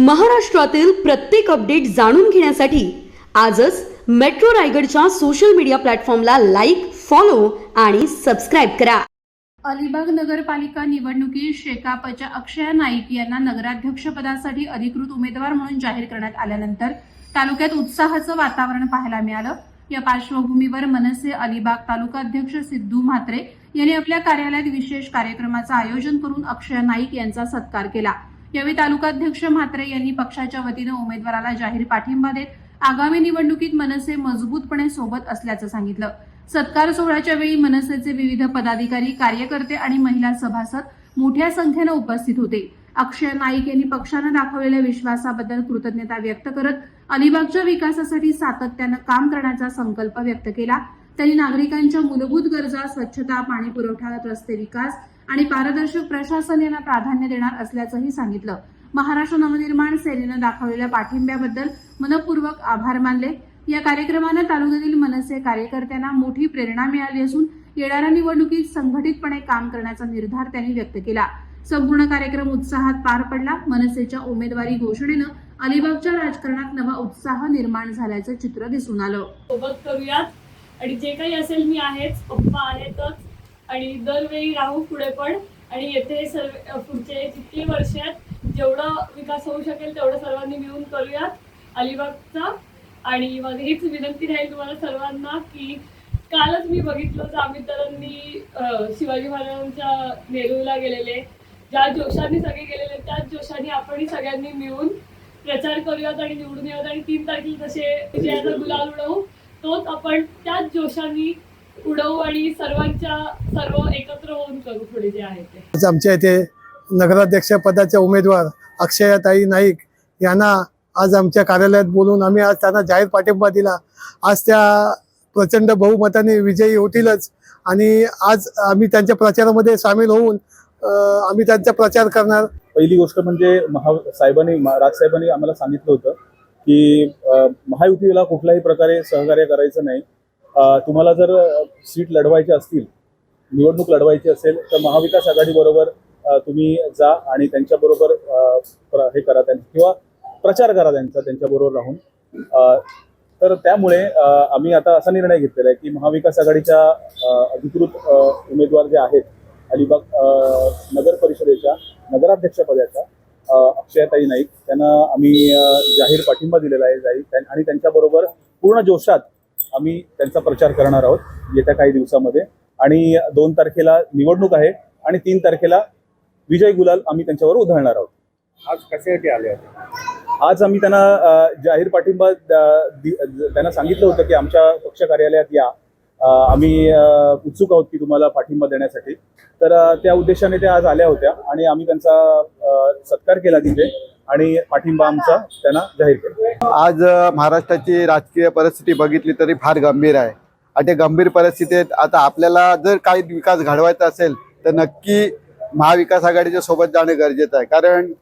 महाराष्ट्रातील प्रत्येक अपडेट जाणून घेण्यासाठी आजच मेट्रो रायगडच्या सोशल मीडिया प्लॅटफॉर्मला लाईक फॉलो आणि सबस्क्राईब करा. अलिबाग नगरपालिका निवडणुकीत शेकापच्या अक्षय नाईक यांना नगराध्यक्षपदासाठी अधिकृत उमेदवार म्हणून जाहीर करण्यात आल्यानंतर तालुक्यात उत्साहाचं वातावरण पाहायला मिळालं. या पार्श्वभूमीवर मनसे अलिबाग तालुका अध्यक्ष सिद्धू म्हात्रे यांनी आपल्या कार्यालयात विशेष कार्यक्रमाचं आयोजन करून अक्षय नाईक यांचा सत्कार केला. यावेळी तालुकाध्यक्ष म्हात्रे यांनी पक्षाच्या वतीनं उमेदवाराला जाहीर पाठिंबा देत आगामी निवडणुकीत मनसे मजबूतपणे सोबत असल्याचं सांगितलं. सत्कार सोहळ्याच्या वेळी मनसेचे विविध पदाधिकारी कार्यकर्ते आणि महिला सभासद मोठ्या संख्येनं उपस्थित होते. अक्षय नाईक यांनी पक्षानं दाखवलेल्या विश्वासाबद्दल कृतज्ञता व्यक्त करत अलिबागच्या विकासासाठी सातत्यानं काम करण्याचा संकल्प व्यक्त केला. त्यांनी नागरिकांच्या मूलभूत गरजा स्वच्छता पाणी पुरवठा रस्ते विकास आणि पारदर्शक प्रशासन यांना प्राधान्य देणार असल्याचंही सांगितलं. महाराष्ट्र नवनिर्माण सेनेनं दाखवलेल्या पाठिंब्याबद्दल मनपूर्वक आभार मानले. या कार्यक्रमानं तालुक्यातील मनसे कार्यकर्त्यांना मोठी प्रेरणा मिळाली असून येणाऱ्या निवडणुकीत संघटितपणे काम करण्याचा निर्धार त्यांनी व्यक्त केला. संपूर्ण कार्यक्रम उत्साहात पार पडला. मनसेच्या उमेदवारी घोषणेनं अलिबागच्या राजकारणात नवा उत्साह निर्माण झाल्याचं चित्र दिसून आलं. सोबत करूयात. आणि जे काही असेल मी आहेच. पप्पा आहेतच आणि दरवेळी राहू पुढे पण. आणि येथे सर्व पुढचे जितके वर्ष आहेत जेवढा विकास होऊ शकेल तेवढं सर्वांनी मिळून करूयात अलिबागचा. आणि मग हीच विनंती राहील तुम्हाला सर्वांना की कालच मी बघितलं तर आम्ही तरांनी शिवाजी महाराजांच्या नेरूला गेलेले. ज्या जोशाने सगळे गेलेले त्याच जोशाने आपणही सगळ्यांनी मिळून प्रचार करूयात आणि निवडून येऊयात. आणि तीन तारखेला जसे विजयाचा गुलाल उडवू तोच आपण त्याच जोशाने उडवू आणि सर्वांच्या सर्व एकत्र होऊन करू पुढे जे आहे ते. आज आमच्या इथे नगराध्यक्ष पदाचे उमेदवार अक्षयाताई नाईक यांना आज आमच्या कार्यालयात बोलून आम्ही आज त्यांना जाहीर पाठिंबा दिला. आज त्या प्रचंड बहुमताने विजयी होतीलच आणि आज आम्ही त्यांच्या प्रचारामध्ये सामील होऊन आम्ही त्यांचा प्रचार करणार. पहिली गोष्ट म्हणजे महा साहेबांनी राजसाहेबांनी आम्हाला सांगितलं होतं की महायुतीला कुठल्याही प्रकारे सहकार्य करायचं नाही. तुम्हाला जर सीट लढवायची असतील निवडणूक लढवायची असेल तर महाविकास आघाडीबरोबर तुम्ही जा आणि त्यांच्याबरोबर हे करा त्यांचा किंवा प्रचार करा त्यांचा त्यांच्याबरोबर राहून. तर त्यामुळे आम्ही आता असा निर्णय घेतलेला आहे की महाविकास आघाडीच्या अधिकृत उमेदवार जे आहेत अलिबाग नगर परिषदेच्या नगराध्यक्षपदाच्या अक्षयताई नाईक त्यांना आम्ही जाहीर पाठिंबा दिलेला आहे जाहीर आणि त्यांच्याबरोबर पूर्ण जोशात आम्ही त्यांचा प्रचार करणार आहोत येत्या काही दिवसामध्ये. आणि दोन तारखेला निवडणूक आहे आणि तीन तारखेला विजय गुलाल आम्ही त्यांच्यावर उधळणार आहोत. आज कशासाठी आले होते? आज आम्ही त्यांना जाहीर पाठिंबा त्यांना सांगितलं होतं की आमच्या पक्ष कार्यालयात या. आम्ही उत्सुक आहोत की तुम्हाला पाठिंबा देण्यासाठी. तर त्या उद्देशाने त्या आज आल्या होत्या आणि आम्ही त्यांचा सत्कार केला तिथे. आणि पाठिंबा आमचा त्यांना जाहीर केला. आज महाराष्ट्राची राजकीय परिस्थिती बघितली तरी फार गंभीर आहे. आणि त्या गंभीर परिस्थितीत आता आपल्याला जर काही विकास घडवायचा असेल तर नक्की महाविकास आघाडीच्या सोबत जाणं गरजेचं आहे. कारण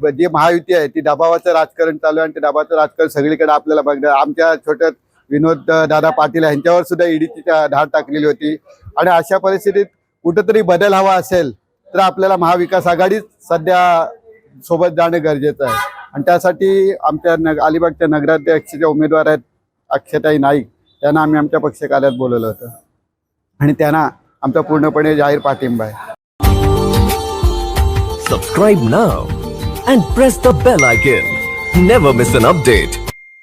जी महायुती आहे ती दबावाचं राजकारण चालू आहे आणि ते दबावाचं राजकारण सगळीकडे आपल्याला बघणार आमच्या छोट्या विनोद दादा पाटील यांच्यावर सुद्धा ईडीची धाड टाकलेली होती. आणि अशा परिस्थितीत कुठंतरी बदल हवा असेल तर आपल्याला महाविकास आघाडीच सध्या सोबत जाणं गरजेचं आहे. आणि त्यासाठी आमच्या नग अलिबागच्या नगराध्यक्षच्या उमेदवार आहेत अक्षताई नाईक. त्यांना आम्ही आमच्या पक्ष कार्यात बोलवलं होतं. आणि त्यांना आमचा पूर्णपणे जाहीर पाठिंबा आहे. Subscribe now and press the bell icon never miss an update